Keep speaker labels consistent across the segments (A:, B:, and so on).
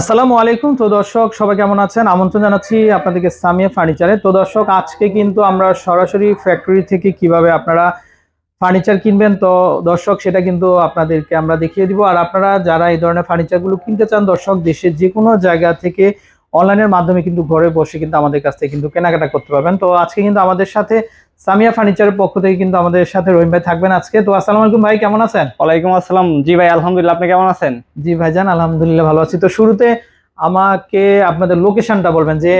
A: আসসালামু আলাইকুম। তো দর্শক, সবাই কেমন আছেন? আমন্ত্রণ জানাচ্ছি আপনাদেরকে সামিয়া ফার্নিচারে। তো দর্শক, আজকে কিন্তু আমরা সরাসরি ফ্যাক্টরি থেকে কীভাবে আপনারা ফার্নিচার কিনবেন, তো দর্শক, সেটা কিন্তু আপনাদেরকে আমরা দেখিয়ে দিব। আর আপনারা যারা এই ধরনের ফার্নিচারগুলো কিনতে চান, দর্শক, দেশের যে কোনো জায়গা থেকে অনলাইনের মাধ্যমে কিন্তু ঘরে বসে কিন্তু আমাদের কাছ থেকে কিন্তু কেনাকাটা করতে পারবেন। তো আজকে কিন্তু আমাদের সাথে সামিয়া ফার্নিচারের পক্ষ থেকে কিন্তু আমাদের সাথে রহিম ভাই থাকবেন আজকে। তো আসসালামু আলাইকুম ভাই কেমন আছেন?
B: ওয়ালাইকুম আসসালাম। জি ভাই আলহামদুলিল্লাহ আপনি কেমন আছেন?
A: জি ভাই ভাইজান আলহামদুলিল্লাহ ভালো আছি। তো শুরুতে আমাকে আপনাদের লোকেশনটা বলবেন যে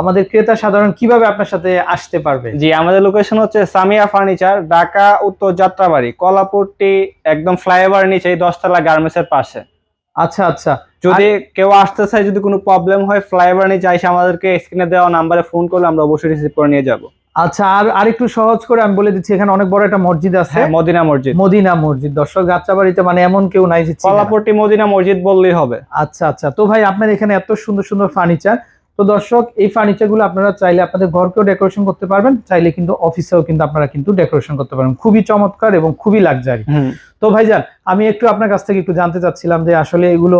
A: আমাদের ক্রেতা সাধারণ কীভাবে আপনার সাথে আসতে পারবে?
B: জি আমাদের লোকেশন হচ্ছে সামিয়া ফার্নিচার ঢাকা উত্তর যাত্রাবাড়ি কলাপুরটি একদম ফ্লাইওভার নিচে দশতলা গার্মেন্টস এর পাশে।
A: আচ্ছা আচ্ছা।
B: যদি কেউ আসতে চায় যদি কোনো প্রবলেম হয় ফ্লাইওভার নিয়ে চাইছে আমাদেরকে স্ক্রিনে দেওয়া নাম্বারে ফোন করলে আমরা অবশ্যই রিসিভ করে নিয়ে যাব।
A: আচ্ছা আর আরেকটু সহজ করে আমি বলে দিচ্ছি এখানে অনেক বড় একটা মসজিদ আছে।
B: হ্যাঁ মদিনা মসজিদ।
A: মদিনা মসজিদ। দর্শক যাত্রাবাড়িতে মানে এমন কেউ নাই যে না।
B: মদিনা মসজিদ বললেই হবে।
A: আচ্ছা আচ্ছা। তো ভাই আপনার এখানে এত সুন্দর সুন্দর ফার্নিচার তো দর্শক এই ফার্নিচারগুলো আপনারা চাইলে আপনাদের ঘরকেও ডেকোরেশন করতে পারবেন চাইলে কিন্তু অফিসেও কিন্তু আপনারা কিন্তু ডেকোরেশন করতে পারবেন। খুবই চমৎকার এবং খুবই লাক্সারি তো ভাইজান আমি একটু আপনার কাছ থেকে একটু জানতে চাচ্ছিলাম যে আসলে এগুলো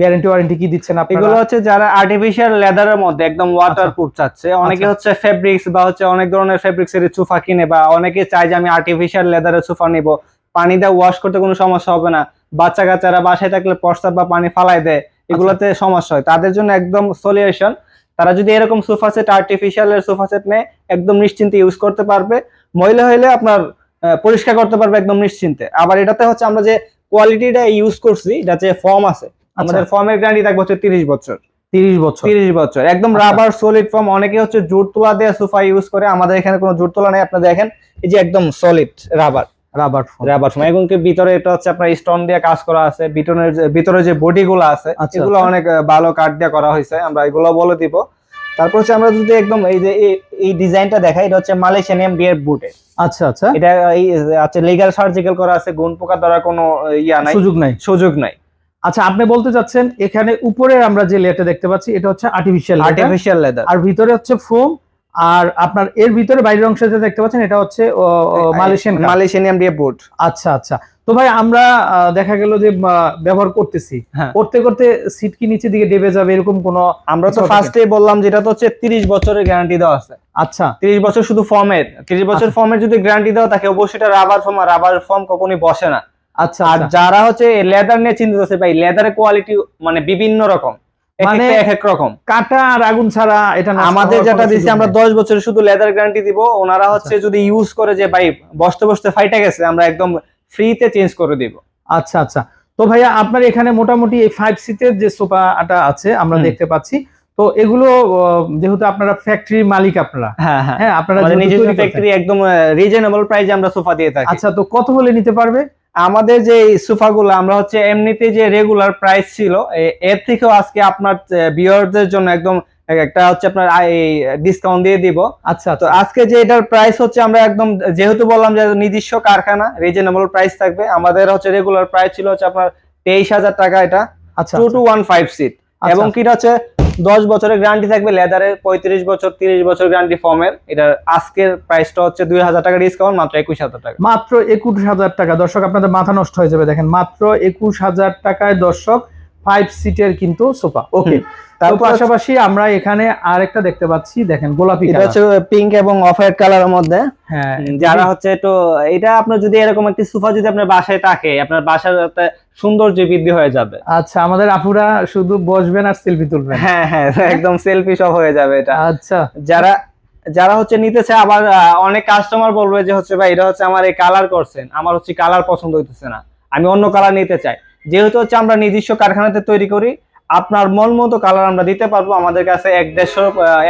A: গ্যারান্টি ওয়ারেন্টি কি দিচ্ছেন
B: এগুলো হচ্ছে যারা আর্টিফিশিয়াল লেদারের মধ্যে একদম ওয়াটার প্রুফ চাচ্ছে অনেকে
A: আচ্ছা।
B: হচ্ছে ফেব্রিক্স বা হচ্ছে অনেক ধরনের ফেব্রিক্স এর সোফা কিনে বা অনেকে চায় যে আমি আর্টিফিশিয়াল লেদারের সোফা নিব। পানি দিয়ে ওয়াশ করতে কোনো সমস্যা হবে না। বাচ্চা কাচ্চারা বাসায় থাকলে প্রস্তাব বা পানি ফালাই দেয়। এগুলোতে সমস্যা হয়। তাদের জন্য একদম সলিউশন তারা যদি এরকম সোফা সেট আর্টিফিশিয়াল এর সোফা সেট নেয় একদম নিশ্চিন্তে ইউজ করতে পারবে মহিলা হইলে আপনার পরিষ্কার করতে পারবে একদম নিশ্চিন্তে। আবার এটাতে হচ্ছে আমরা যে কোয়ালিটিটা ইউজ করছি যাতে ফর্ম আছে আমাদের ফর্মের গ্যারান্টি থাকবে হচ্ছে তিরিশ বছর।
A: তিরিশ বছর।
B: তিরিশ বছর। একদম
A: আচ্ছা।
B: রাবার সলিড ফর্ম অনেকে হচ্ছে জুট তোলা দিয়ে সোফা ইউজ করে আমাদের এখানে কোনো জুট তোলা নেই আপনি দেখেন এই যে একদম solid rubber
A: rubber foam
B: rubber foam এবং কি ভিতরে এটা হচ্ছে আপনার স্টোন দিয়ে কাজ করা আছে। ভিতরের যে- ভিতরে যে বডি গুলো আছে
A: আচ্ছা,
B: এগুলো
A: আচ্ছা।
B: অনেক ভালো কাঠ দিয়ে করা হয়েছে। আমরা এগুলো বলে দিব। তারপর হচ্ছে আমরা যদি একদম এই যে এই- এই ডিজাইনটা দেখাই এটা হচ্ছে মালয়েশিয়ান বুটে
A: আচ্ছা আচ্ছা।
B: এটা এই লিগ্যাল সার্জিক্যাল করা আছে। গুণ পোকা ধরার কোনো ইয়া নাই।
A: সুযোগ নাই।
B: সুযোগ নাই।
A: আচ্ছা আপনি বলতে চাচ্ছেন এখানে উপরে আমরা যে লেয়ারটা দেখতে পাচ্ছি এটা হচ্ছে আর্টিফিশিয়াল
B: আর্টিফিশিয়াল লেদার
A: আর ভিতরে হচ্ছে ফোম আর আপনার এর ভিতরে বাইরের অংশ যেটা দেখতে পাচ্ছেন এটা হচ্ছে মালয়েশিয়ান
B: মালয়েশিয়ান এমডিএ বুট
A: আচ্ছা আচ্ছা। তো ভাই আমরা দেখা গেল যে ব্যবহার করতেছি।
B: হ্যাঁ।
A: করতে করতে সিট কি নিচে দিকে ডেবে যাবে এরকম কোনো
B: আমরা তো ফার্স্টে বললাম যেটা তো হচ্ছে তিরিশ বছরের গ্যারান্টি দেওয়া আছে।
A: আচ্ছা।
B: তিরিশ বছর শুধু ফর্মের তিরিশ বছর
A: আচ্ছা।
B: ফর্মের যদি গ্যারান্টি দেওয়া থাকে অবশ্যই এটা রাবার ফর্ম আর রাবার ফর্ম কখনোই বসে না।
A: আচ্ছা
B: আর
A: আচ্ছা।
B: যারা হচ্ছে লেদার নিয়ে চিন্তিত আছে ভাই লেদারের কোয়ালিটি মানে বিভিন্ন রকম।
A: মানে
B: এক এক রকম।
A: কাটা আর আগুন ছাড়া এটা
B: আমাদের যেটা দিচ্ছি আমরা
A: নেই।
B: দশ বছরের শুধু লেদার গ্যারান্টি দিব। ওনারা হচ্ছে
A: আচ্ছা।
B: যদি ইউজ করে যে ভাই বসতে বসতে ফাইটা গেছে আমরা একদম ফ্রিতে চেঞ্জ করে দিব।
A: আচ্ছা আচ্ছা। তো ভাইয়া আপনার এখানে মোটামুটি এই ফাইভ সিটের যে সোফাটা আছে আমরা দেখতে পাচ্ছি। তো এগুলো যেহেতু আপনারা ফ্যাক্টরি মালিক আপনারা
B: হ্যাঁ হ্যাঁ।
A: হ্যাঁ আপনারা যেহেতু
B: নিজস্ব ফ্যাক্টরি একদম রিজনেবল প্রাইসে আমরা সোফা দিয়ে থাকি।
A: আচ্ছা তো কত হলে নিতে পারবে?
B: আমাদের যে সোফা গুলো আমরা হচ্ছে এমনিতে যে রেগুলার প্রাইস ছিল এর থেকেও আজকে আপনার বিয়ারদের জন্য একদম একটা হচ্ছে আপনার ডিসকাউন্ট দিয়ে দিব।
A: আচ্ছা
B: তো
A: আচ্ছা।
B: আজকে যে এটার প্রাইস হচ্ছে আমরা একদম যেহেতু বললাম যে নিজস্ব কারখানা রিজনেবল প্রাইস থাকবে। আমাদের হচ্ছে রেগুলার প্রাইস ছিল হচ্ছে আপনার তেইশ হাজার টাকা এটা
A: আচ্ছা
B: two two one five seat
A: আচ্ছা,
B: এবং কি হচ্ছে দশ বছরের গ্যারান্টি থাকবে লেদারের পঁয়ত্রিশ বছর তিরিশ বছর গ্যারান্টি ফর্মের এটা আজকের প্রাইসটা হচ্ছে দুই হাজার টাকা ডিসকাউন্ট মাত্র একুশ হাজার টাকা।
A: মাত্র একুশ হাজার টাকা। দর্শক আপনাদের মাথা নষ্ট হয়ে যাবে দেখেন মাত্র একুশ হাজার টাকায় দর্শক ফাইভ সিটের কিন্তু সোফা। ওকে তার পাশাপাশি আমরা এখানে আরেকটা দেখতে পাচ্ছি দেখেন গোলাপি
B: এটা হচ্ছে পিঙ্ক এবং অফ হোয়াইট কালারের মধ্যে।
A: হ্যাঁ
B: যারা হচ্ছে একটু এটা আপনার যদি এরকম একটি সোফা যদি আপনার বাসায় থাকে আপনার বাসার সৌন্দর্য বৃদ্ধি হয়ে যাবে।
A: আচ্ছা আমাদের আপুরা শুধু বসবেন আর সেলফি তুলবেন।
B: হ্যাঁ হ্যাঁ একদম সেলফি সব হয়ে যাবে এটা।
A: আচ্ছা।
B: যারা যারা হচ্ছে নিতে চায় আবার অনেক কাস্টমার বলবে যে হচ্ছে ভাই এটা হচ্ছে আমার এই কালার করছেন আমার হচ্ছে কালার পছন্দ হইতেছে না। আমি অন্য কালার নিতে চাই। যেহেতু হচ্ছে আমরা নিজস্ব কারখানাতে তৈরি করি আপনার মন মতো কালার আমরা দিতে পারব আমাদের কাছে এক দেড়শো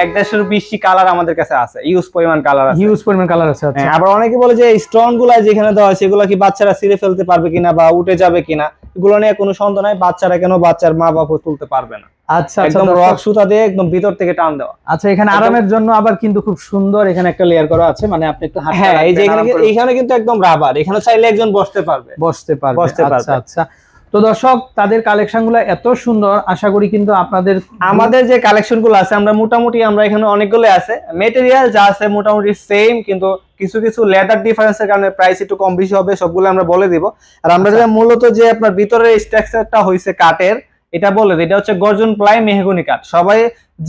B: এক দেড়শোর বেশি কালার আমাদের কাছে আছে। ইউজ পরিমাণ কালার আছে।
A: হিউজ পরিমাণ কালার আছে আচ্ছা।
B: হ্যাঁ, আবার অনেকে বলে যে স্টোনগুলা যেখানে দেওয়া হয় সেগুলো কি বাচ্চারা ছিঁড়ে ফেলতে পারবে কিনা বা উঠে যাবে কিনা এগুলো নিয়ে কোনো সন্দেহ নাই। বাচ্চারা কেন বাচ্চার মা বাবা তুলতে পারবে না।
A: আচ্ছা আচ্ছা
B: একদম রক সুতা দিয়ে একদম ভিতর থেকে টান দেওয়া।
A: আচ্ছা এখানে আরামের জন্য আবার কিন্তু খুব সুন্দর এখানে একটা লেয়ার করা আছে মানে আপনি একটু
B: হ্যাঁ এই যে এখানে এখানে কিন্তু একদম রাবার এখানে চাইলে একজন বসতে পারবে।
A: বসতে পারবে
B: বসতে
A: আচ্ছা
B: পারবে।
A: আচ্ছা। তো দর্শক, তাদের কালেকশনগুলো এত সুন্দর, আশা করি কিন্তু আপনাদের
B: আমাদের যে কালেকশনগুলো আছে, আমরা মোটামুটি আমরা এখানে অনেকগুলো আছে। মেটেরিয়াল যা আছে মোটামুটি সেম কিন্তু কিছু কিছু লেদার ডিফারেন্সের কারণে প্রাইস একটু কম বেশি হবে সবগুলো আমরা বলে দিব। আর আমরা। যেটা মূলত যে আপনার ভিতরের স্ট্রাকচারটা হয়েছে কাঠের, এটা বলে এটা হচ্ছে গর্জন প্লাই মেহগুনি কাঠ। সবাই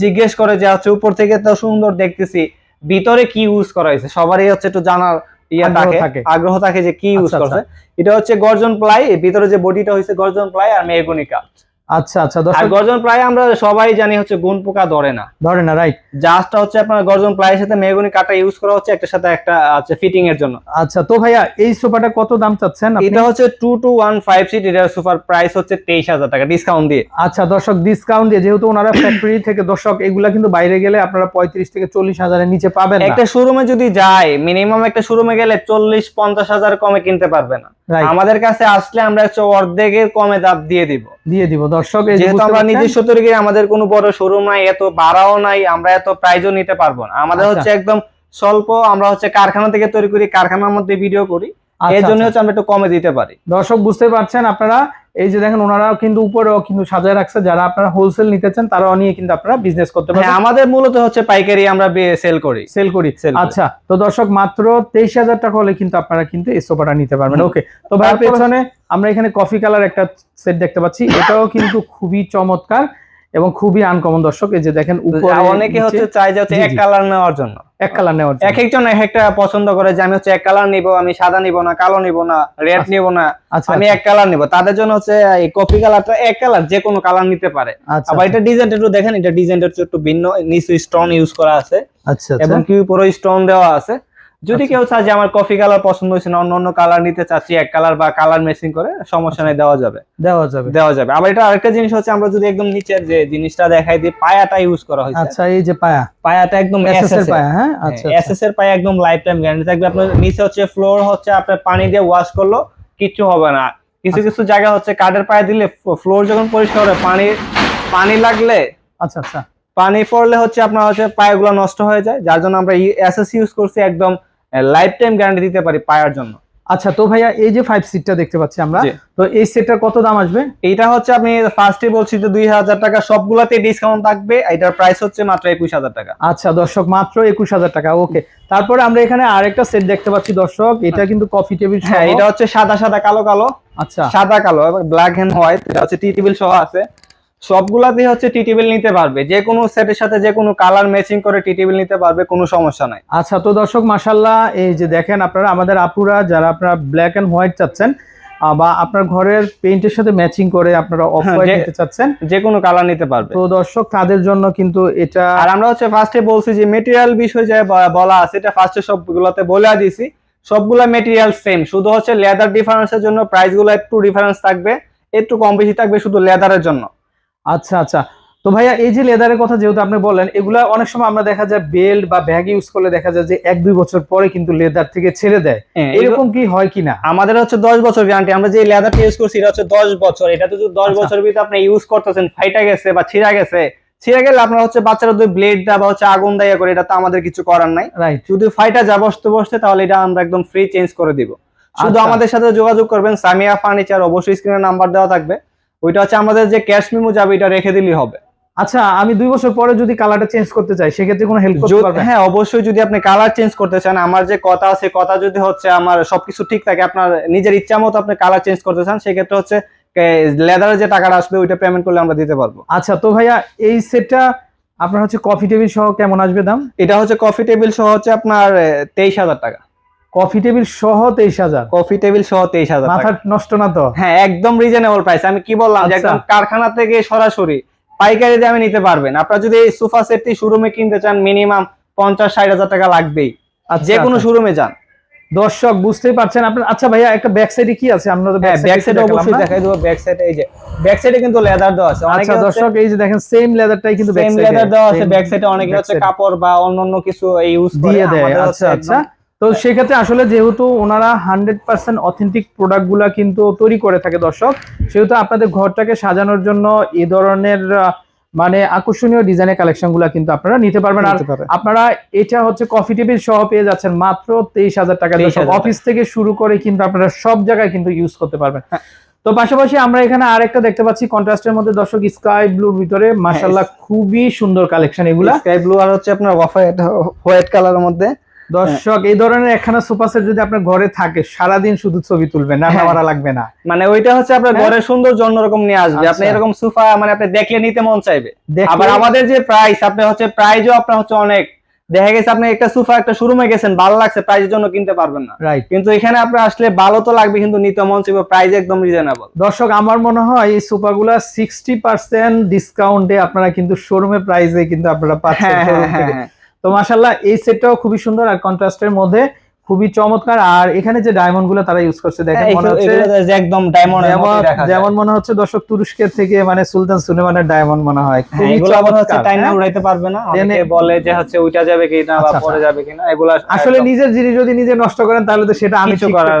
B: জিজ্ঞেস করে যে হচ্ছে উপর থেকে তো সুন্দর দেখতেছি, ভিতরে কি ইউজ করা হয়েছে? সবারই হচ্ছে একটু জানার ইয়া থাকে। আগ্রহ থাকে যে কি ইউজ
A: আচ্ছা,
B: করছে। এটা হচ্ছে গর্জন প্লাই ভিতরে যে বডিটা হয়েছে গর্জন প্লাই আর মেহগুনি কাঠ
A: আচ্ছা আচ্ছা
B: আর গর্জন প্লাই আমরা সবাই জানি হচ্ছে গুণ পোকা ধরে না।
A: ধরে না রাইট
B: জাস্টটা হচ্ছে আপনার গর্জন প্লাইয়ের সাথে মেহগুনি কাঠটা ইউজ করা হচ্ছে একটার সাথে একটা আছে ফিটিং এর জন্য।
A: আচ্ছা তো ভাইয়া এই সোফাটা কত দাম চাচ্ছেন
B: এটা হচ্ছে two two one five seat এটার সুপার প্রাইস হচ্ছে তেইশ হাজার টাকা ডিসকাউন্ট দিয়ে।
A: আচ্ছা দর্শক ডিসকাউন্ট দিয়ে যেহেতু ওনারা ফ্যাক্টরি থেকে দর্শক এগুলা কিন্তু বাইরে গেলে আপনারা পঁয়ত্রিশ থেকে চল্লিশ হাজারের নিচে পাবেন না।
B: একটা শোরুমে যদি যায় মিনিমাম একটা শোরুমে গেলে চল্লিশ পঞ্চাশ হাজার কমে কিনতে পারবে না। আমাদের কাছে আসলে আমরা হচ্ছে অর্ধেকের কমে দাম দিয়ে দিব।
A: দিয়ে দিব। দর্শক
B: যেহেতু আমরা নিজস্ব তৈরি আমাদের কোনো বড় শোরুম নাই এত ভাড়াও নাই আমরা এত প্রাইজও নিতে পারব না। আমাদের
A: আচ্ছা।
B: হচ্ছে একদম স্বল্প আমরা হচ্ছে কারখানা থেকে তৈরি করি কারখানার মধ্যে ভিডিও করি। এর জন্য
A: আচ্ছা।
B: হচ্ছে আমরা একটু কমে দিতে পারি।
A: দর্শক বুঝতে পারছেন আপনারা এই যে দেখেন ওনারাও কিন্তু উপরেও কিন্তু সাজায় রাখছে যারা আপনারা হোলসেল নিতে চান তারাও নিয়ে কিন্তু আপনারা বিজনেস করতে
B: হ্যাঁ
A: পারেন
B: আমাদের মূলত হচ্ছে পাইকারি আমরা সেল করি।
A: সেল করি। আচ্ছা তো দর্শক মাত্র তেইশ হাজার টাকা হলে কিন্তু আপনারা কিন্তু এই সোফাটা নিতে পারবেন। ওকে তো ভাই পেছনে আমরা এখানে কফি কালার একটা সেট দেখতে পাচ্ছি। এটাও কিন্তু খুবই চমৎকার। এবং খুবই আনকমন দর্শক এই যে দেখেন উপরে
B: অনেকে হচ্ছে চাই যে এক কালার নেওয়ার জন্য।
A: এক কালার নেওয়ার জন্য।
B: এক একজন এক একটা পছন্দ করে যে আমি হচ্ছে এক কালার নিব আমি সাদা নিব না কালো নিব না রেড
A: আচ্ছা।
B: নিব না
A: আচ্ছা
B: আমি এক কালার নিব। তাদের জন্য হচ্ছে এই কপি কালারটা এক কালার যে কোনো কালার নিতে পারে।
A: আচ্ছা
B: আবার এটা ডিজাইনটা একটু দেখেন এটা ডিজাইনটা একটু ভিন্ন নিচে স্টোন ইউজ করা আছে।
A: আচ্ছা
B: এবং
A: আচ্ছা
B: কি পুরো স্টোন দেওয়া আছে। যদি
A: আচ্ছা।
B: কেউ চায় যে আমার কফি কালার পছন্দ হয়েছে না অন্য অন্য কালার নিতে চাচ্ছি এক কালার বা কালার ম্যাচিং করে সমস্যা নেই দেওয়া যাবে।
A: দেওয়া যাবে।
B: দেওয়া যাবে। আবার এটা আরেকটা জিনিস হচ্ছে আমরা যদি একদম নিচের যে জিনিসটা দেখাই দিই পায়াটা ইউজ করা হয়েছে।
A: আচ্ছা এই যে পায়া।
B: পায়াটা একদম
A: এসএস এর পায়া হ্যাঁ? আচ্ছা আচ্ছা।
B: এসএস এর পায়ে একদম লাইফ টাইম গ্যারান্টি থাকবে। আপনার নিচে হচ্ছে ফ্লোর হচ্ছে আপনার পানি দিয়ে ওয়াশ করল কিচ্ছু হবে না। কিছু
A: আচ্ছা।
B: কিছু জায়গা হচ্ছে কাঠের পায়ে দিলে ফ্লোর যখন পরিষ্কার হবে পানি পানি লাগলে
A: আচ্ছা আচ্ছা।
B: পানি পড়লে হচ্ছে আপনার হচ্ছে পায়গুলো নষ্ট হয়ে যায়। যার জন্য আমরা এসএস ইউজ করছি একদম লাইফ টাইম গ্যারান্টি দিতে পারি পায়ার জন্য।
A: আচ্ছা তো ভাইয়া এই যে ফাইভ সিটটা দেখতে পাচ্ছি আমরা তো এই সেটটার কত দাম আসবে?
B: এইটা হচ্ছে আপনি ফার্স্টে বলছি যে দুই হাজার টাকা সবগুলাতে ডিসকাউন্ট থাকবে। এটার প্রাইস হচ্ছে মাত্র একুশ হাজার টাকা।
A: আচ্ছা দর্শক মাত্র একুশ হাজার টাকা ওকে তারপরে আমরা এখানে আরেকটা সেট দেখতে পাচ্ছি দর্শক এটা কিন্তু কফি টেবিল
B: হ্যাঁ এটা হচ্ছে সাদা সাদা কালো কালো।
A: আচ্ছা।
B: সাদা কালো ব্ল্যাক এন্ড হোয়াইট এটা হচ্ছে টি টেবিল সহ আছে। সবগুলাতে হচ্ছে টি টেবিল নিতে পারবে। যে কোনো সেটের সাথে যে কোনো কালার ম্যাচিং করে টি টেবিল নিতে পারবে কোনো সমস্যা নাই।
A: আচ্ছা তো দর্শক মাসাল্লাহ এই যে দেখেন আপনারা আমাদের আপুরা যারা আপনারা ব্ল্যাক এন্ড হোয়াইট চাচ্ছেন বা আপনার ঘরের পেইন্টের সাথে ম্যাচিং করে আপনারা অফ
B: হ্যাঁ,
A: হোয়াইট নিতে চাচ্ছেন
B: যে কোনো কালার নিতে পারবে।
A: তো দর্শক তাদের জন্য কিন্তু এটা
B: আর আমরা হচ্ছে ফার্স্টে বলছি যে মেটেরিয়াল বিষয় যে বলা আছে এটা ফার্স্টে সবগুলোতে বলে দিয়েছি সবগুলা মেটেরিয়াল সেম শুধু হচ্ছে লেদার ডিফারেন্সের জন্য প্রাইসগুলো একটু ডিফারেন্স থাকবে একটু কম বেশি থাকবে শুধু লেদারের জন্য।
A: আচ্ছা আচ্ছা। তো ভাইয়া এই যে লেদারের কথা যেহেতু আপনি বললেন এগুলা অনেক সময় আমরা দেখা যায় বেল্ট বা ব্যাগ ইউজ করলে দেখা যায় যে এক দুই বছর পরে কিন্তু লেদার থেকে ছেড়ে দেয়।
B: হ্যাঁ, এরকম
A: কি হয় কিনা?
B: আমাদের হচ্ছে দশ বছর গ্যারান্টি আমরা যে লেদারটা ইউজ করছি এটা হচ্ছে দশ বছর। এটা তো যদি দশ
A: আচ্ছা।
B: বছরের ভিতরে আপনি ইউজ করতেছেন ফাইটা গেছে বা ছিঁড়া গেছে ছিঁড়ে গেলে আপনার হচ্ছে বাচ্চারা দুই ব্লেড দা বা হচ্ছে আগুন দেয়া করে এটা তো আমাদের কিছু করার নাই।
A: রাইট
B: যদি ফাইটা যা বসতে বসতে তাহলে এটা আমরা একদম ফ্রি চেঞ্জ করে দিব। শুধু
A: আচ্ছা।
B: আমাদের সাথে যোগাযোগ করবেন সামিয়া ফার্নিচার অবশ্যই স্ক্রিনে নাম্বার দেওয়া থাকবে। ওইটা হচ্ছে আমাদের যে ক্যাশ মেমো যাবে এটা রেখে দিলেই হবে।
A: আচ্ছা আমি দুই বছর পরে যদি কালারটা চেঞ্জ করতে চাই সেক্ষেত্রে কোনো হেল্প করতে পারবেন?
B: হ্যাঁ অবশ্যই যদি আপনি কালার চেঞ্জ করতে চান আমার যে কথা আছে কথা যদি হচ্ছে আমার সবকিছু ঠিক থাকে আপনার নিজের ইচ্ছা মতো আপনি কালার চেঞ্জ করতে চান সেক্ষেত্রে হচ্ছে লেদারের যে টাকাটা আসবে ওইটা পেমেন্ট করলে আমরা দিতে পারব।
A: আচ্ছা তো ভাইয়া এই সেটটা আপনার হচ্ছে কফি টেবিল সহ কেমন আসবে দাম?
B: এটা হচ্ছে কফি টেবিল সহ হচ্ছে আপনার তেইশ হাজার টাকা।
A: কফি টেবিল সহ তেইশ হাজার।
B: কফি টেবিল সহ তেইশ হাজার
A: মাথা নষ্ট না তো?
B: হ্যাঁ একদম রিজনেবল প্রাইস আমি কি বললাম যে
A: আচ্ছা।
B: একদম কারখানা থেকে সরাসরি পাইকারি দামে নিতে পারবেন। আপনারা যদি এই সোফা সেটটি শোরুমে কিনতে চান মিনিমাম পঞ্চাশ ষাট হাজার টাকা লাগবেই।
A: আচ্ছা,
B: যে কোনো
A: আচ্ছা।
B: শোরুমে যান।
A: দর্শক বুঝতেই পারছেন আপনার? আচ্ছা ভাইয়া একটা ব্যাক সাইডে কি আছে? আমরা তো
B: ব্যাক সাইডে অবশ্যই দেখাই দেবো। ব্যাক সাইডে এই যে ব্যাক সাইডে কিন্তু লেদার দেওয়া আছে। অনেকে
A: আচ্ছা দর্শক এই যে দেখেন সেম লেদারটাই কিন্তু back
B: লেদার দেওয়া আছে ব্যাক সাইডে অনেকে হচ্ছে কাপড় বা অন্যান্য কিছু ইউজ
A: দিয়ে দেয়। আচ্ছা আচ্ছা। তো সেক্ষেত্রে আসলে যেহেতু ওনারা হান্ড্রেড পার্সেন্ট অথেন্টিক প্রোডাক্টগুলা কিন্তু তৈরি করে থাকে দর্শক সেহেতু আপনাদের ঘরটাকে সাজানোর জন্য এ ধরনের মানে আকর্ষণীয় ডিজাইনের কালেকশনগুলা কিন্তু আপনারা নিতে পারবেন। আর আপনারা এটা হচ্ছে কফি টেবিল সহ পেয়ে যাচ্ছেন মাত্র তেইশ হাজার টাকা
B: 23,000
A: অফিস থেকে শুরু করে কিন্তু আপনারা সব জায়গায় কিন্তু ইউজ করতে পারবেন।
B: হ্যাঁ।
A: তো পাশাপাশি আমরা এখানে আরেকটা দেখতে পাচ্ছি কন্ট্রাস্টের মধ্যে দর্শক স্কাই ব্লুর ভিতরে। মাশাল্লাহ খুবই সুন্দর কালেকশন এগুলা।
B: স্কাই ব্লু আর হচ্ছে আপনার অফ হোয়াইট হোয়াইট কালারের মধ্যে।
A: দর্শক এই ধরনের একখানা সোফা সেট যদি আপনার ঘরে থাকে সারাদিন শুধু ছবি তুলবেন রান্না
B: হ্যাঁ।
A: করা লাগবে না।
B: মানে ওইটা হচ্ছে আপনার ঘরে সুন্দর অন্যরকম নিয়ে আসবে। আপনি
A: আচ্ছা।
B: এরকম সোফা মানে আপনি দেখলে নিতে মন চাইবে। আবার আমাদের যে প্রাইস আপনি হচ্ছে প্রাইজও আপনার হচ্ছে অনেক। দেখা গেছে আপনি একটা সোফা একটা শোরুমে গেছেন ভালো লাগছে প্রাইজের জন্য কিনতে পারবেন না।
A: রাইট
B: কিন্তু এখানে আপনি আসলে ভালো তো লাগবে কিন্তু নিতে মন চাইবে প্রাইস একদম রিজনেবল
A: দর্শক আমার মনে হয় এই সোফাগুলা সিক্সটি পার্সেন্ট ডিসকাউন্টে আপনারা কিন্তু শোরুমে প্রাইসে কিন্তু আপনারা পাচ্ছেন তো মাশাল্লাহ এই সেটটাও খুবই সুন্দর আর কন্ট্রাস্টের মধ্যে খুবই চমৎকার। আর এখানে যে ডায়মন্ডগুলো তারা ইউজ করছে দেখেন
B: হ্যাঁ,
A: মনে হচ্ছে
B: একদম ডায়মন্ডের
A: যেমন মনে হচ্ছে দর্শক তুরস্কের থেকে মানে সুলতান সুলেমানের ডায়মন্ড মনে হয়।
B: হ্যাঁ, এগুলো আবার হচ্ছে টাইনা
A: হ্যাঁ?
B: উড়াইতে পারবে না। অনেকে বলে যে হচ্ছে উইটা যাবে কিনা বা
A: আচ্ছা, আচ্ছা।
B: যাবে কিনা এগুলো
A: আসলে নিজের জিনিস যদি নিজে নষ্ট করেন তাহলে তো সেটা আমি
B: কিছু করার।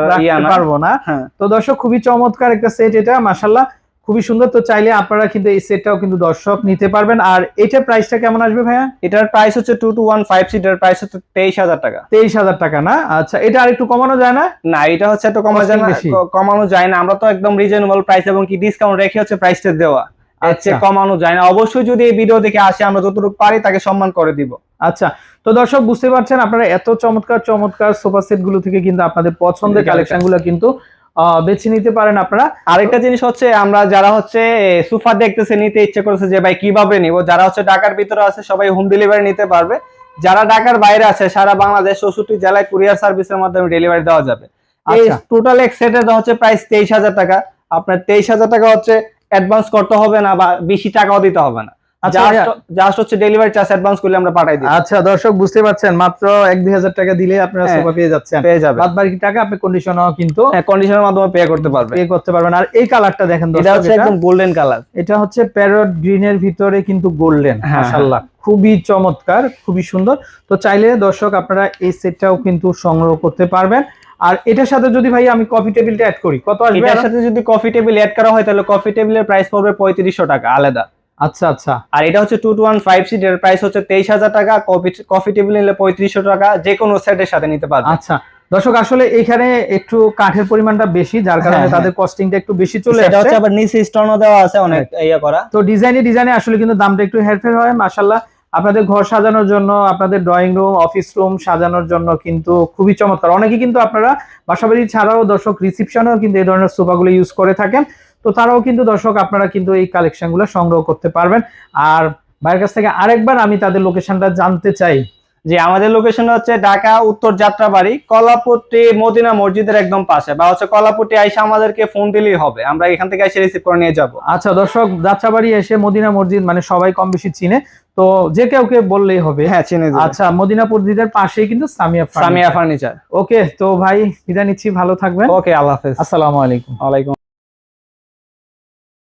A: পারব না। তো দর্শক খুবই চমৎকার একটা সেট এটা মাশাল্লাহ খুবই সুন্দর। তো চাইলে আপনারা কিন্তু এই সেটটাও কিন্তু দর্শক নিতে পারবেন। আর এটা প্রাইসটা কেমন আসবে ভাইয়া?
B: এটার প্রাইস হচ্ছে two two one five seater price হচ্ছে তেইশ হাজার টাকা।
A: তেইশ হাজার টাকা না? আচ্ছা এটা আর একটু কমানো যায় না?
B: না এটা হচ্ছে একটু কমানো যায় না কমানো যায় না। আমরা তো একদম রিজনেবল প্রাইস এবং কি ডিসকাউন্ট রেখে হচ্ছে প্রাইসটা দেওয়া।
A: আচ্ছা।
B: কমানো যায় না। অবশ্যই যদি এই ভিডিও দেখে আসে আমরা যতটুকু পারি তাকে সম্মান করে দিব।
A: আচ্ছা তো দর্শক বুঝতে পারছেন আপনারা এত চমৎকার চমৎকার সোফা সেটগুলো থেকে কিন্তু আপনাদের পছন্দের কালেকশনগুলো কিন্তু বেছে নিতে পারেন আপনারা।
B: আরেকটা জিনিস হচ্ছে আমরা যারা হচ্ছে সুফা দেখতেছে নিতে ইচ্ছে করেছে যে ভাই কীভাবে নিব? যারা হচ্ছে ঢাকার ভিতরে আছে সবাই হোম ডেলিভারি নিতে পারবে। যারা ঢাকার বাইরে আছে সারা বাংলাদেশ চৌষট্টি জেলায় কুরিয়ার সার্ভিসের মাধ্যমে ডেলিভারি দেওয়া যাবে। এই। টোটাল এক সেটের হচ্ছে প্রাইস তেইশ হাজার টাকা। আপনার তেইশ হাজার টাকা হচ্ছে অ্যাডভান্স করতে হবে না বা বেশি টাকাও দিতে হবে না। জাস্ট হচ্ছে ডেলিভারি চার্জ অ্যাডভান্স করলে আমরা পাঠাই দিই
A: আচ্ছা দর্শক বুঝতে পারছেন মাত্র এক দুই হাজার টাকা দিলে আপনারা
B: হ্যাঁ।
A: সোফা পেয়ে যাচ্ছেন।
B: পেয়ে যাবে
A: বাদ বাকি টাকা আপনি কন্ডিশনও কিন্তু
B: কন্ডিশনের মাধ্যমে পে করতে পারবে
A: পে করতে পারবেন। আর এই কালারটা দেখেন
B: এটা হচ্ছে একদম গোল্ডেন কালার
A: এটা হচ্ছে প্যারট গ্রিনের ভিতরে কিন্তু গোল্ডেন
B: হ্যাঁ,
A: মাশাআল্লাহ। খুবই চমৎকার খুবই সুন্দর। তো চাইলে দর্শক আপনারা এই সেটটাও কিন্তু সংগ্রহ করতে পারবেন। আর এটার সাথে যদি ভাই আমি কফি টেবিলটা অ্যাড করি কত আসবে
B: এটার সাথে যদি কফি টেবিল অ্যাড করা হয় তাহলে কফি টেবিলের প্রাইস পড়বে পঁয়ত্রিশশো টাকা আলাদা।
A: আচ্ছা আচ্ছা।
B: আর এটা হচ্ছে two two one five seat এর প্রাইস হচ্ছে তেইশ হাজার টাকা। কফি কফি টেবিল নিলে পঁয়ত্রিশশো টাকা। যে কোনো সেটের সাথে নিতে পারবে
A: আচ্ছা। দর্শক আসলে এখানে একটু কাঠের পরিমাণটা বেশি যার কারণে
B: হ্যাঁ,
A: তাদের কস্টিংটা একটু বেশি চলে আসছে।
B: হচ্ছে আবার নিচে স্টোনও দেওয়া আছে অনেক ইয়ে করা।
A: তো ডিজাইনে ডিজাইনে আসলে কিন্তু দামটা একটু হেরফের হয় মাশাল্লাহ আপনাদের ঘর সাজানোর জন্য আপনাদের ড্রয়িং রুম অফিস রুম সাজানোর জন্য কিন্তু খুবই চমৎকার। অনেকে কিন্তু আপনারা বাসাবাড়ি ছাড়াও দর্শক রিসিপশনেও কিন্তু এই ধরনের সোফাগুলো ইউজ করে থাকেন। তো তারাও কিন্তু দর্শক আপনারা কিন্তু এই কালেকশনগুলো সংগ্রহ করতে পারবেন। আর ভাইয়ের কাছ থেকে আরেকবার আমি তাদের লোকেশনটা জানতে চাই।
B: যে আমাদের লোকেশন হচ্ছে ঢাকা উত্তর যাত্রাবাড়ি কলাপট্টি মদিনা মসজিদের একদম পাশে। বা হচ্ছে কলাপট্টি আইসা আমাদেরকে ফোন দিলেই হবে। আমরা এখান থেকে এসে রিসিভ করে নিয়ে যাব।
A: আচ্ছা দর্শক যাত্রাবাড়ি এসে মদিনা মসজিদ মানে সবাই কম বেশি চিনে। তো যে কাউকে বললেই হবে।
B: হ্যাঁ চিনে
A: আচ্ছা মদিনা মসজিদের পাশেই কিন্তু সামিয়া
B: সামিয়া ফার্নিচার।
A: ওকে তো ভাই বিদায় নিচ্ছি। ভালো থাকবেন।
B: ওকে আল্লাহ হাফেজ।
A: আসসালামু আলাইকুম।
B: ওয়ালাইকুম